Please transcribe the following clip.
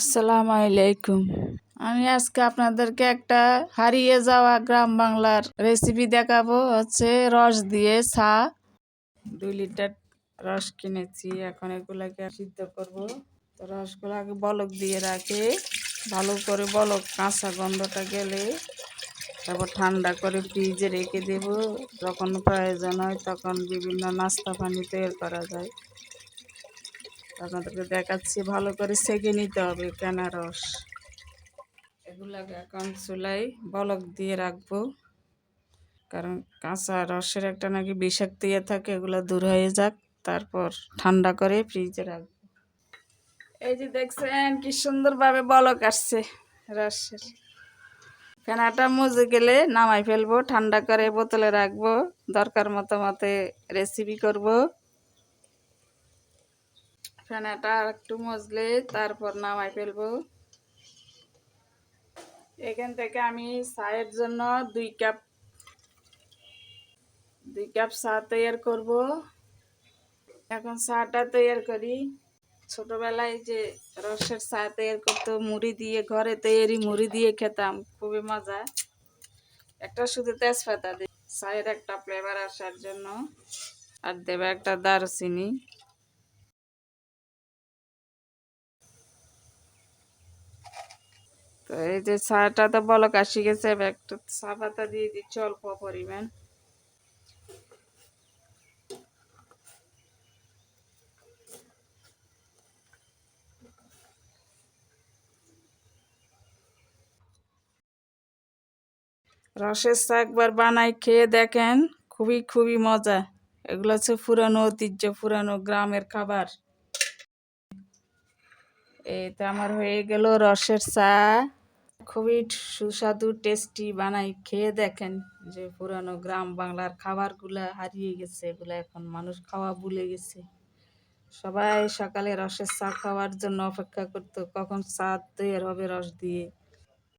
আসসালামু আলাইকুম আমি আজকে আপনাদেরকে একটা হারিয়ে যাওয়া গ্রাম বাংলার রেসিপি দেখাবো। হচ্ছে রস দিয়ে চা। দুই লিটার রস কিনেছি, এখন এগুলাকে সিদ্ধ করব। তো রসগুলাকে বলক দিয়ে রাখে। ভালো করে বলক, কাঁচা গন্ধটা গেলে। তারপর ঠান্ডা করে ফ্রিজে রেখে দেব। যখন প্রয়োজন হয় তখন বিভিন্ন নাস্তা পানি তৈরি করা যায়। আপনাদেরকে দেখাচ্ছি, ভালো করে সেকে নিতে হবে কেনা রস এখন চুলাই বলক দিয়ে রাখব। কারণ কাঁচা রসের একটা নাকি বিষাক্ত ইয়ে থাকে, এগুলো দূর হয়ে যাক, তারপর ঠান্ডা করে ফ্রিজে রাখব। এই যে দেখছেন, কি সুন্দরভাবে বলক আসছে রসের। ফেনাটা মজে গেলে নামাই ফেলব, ঠান্ডা করে বোতলে রাখব, দরকার মতো মতে রেসিপি করব। ফেনাটা আর একটু মজলে তারপর নামাই ফেলব। এখান থেকে আমি চায়ের জন্য দুই কাপ দুই কাপ চা তৈরি করব। এখন চাটা তৈরি করি। ছোটবেলায় যে রসের চা তৈরি করতো, মুড়ি দিয়ে ঘরে তৈরি মুড়ি দিয়ে খেতাম, খুবই মজা। একটা শুধু তেজপাতা দিই চায়ের একটা ফ্লেভার আসার জন্য। আর দেবে একটা দারচিনি। তো এই যে চাটা তো বলক আসি গেছে একটু চা পাতা দিয়ে দিচ্ছি অল্প পরিমাণ। রসের চা একবার বানাই, খেয়ে দেখেন, খুবই খুবই মজা। এগুলো হচ্ছে পুরানো ঐতিহ্য, পুরানো গ্রামের খাবার। এই তো আমার হয়ে গেল রসের চা। খুবই সুস্বাদু টেস্টি বানাই, খেয়ে দেখেন যে পুরানো গ্রাম বাংলার খাবারগুলা হারিয়ে গেছে, এগুলো এখন মানুষ খাওয়া ভুলে গেছে। সবাই সকালে রসের চা খাওয়ার জন্য অপেক্ষা করতো, কখন চা তৈরি হবে রস দিয়ে।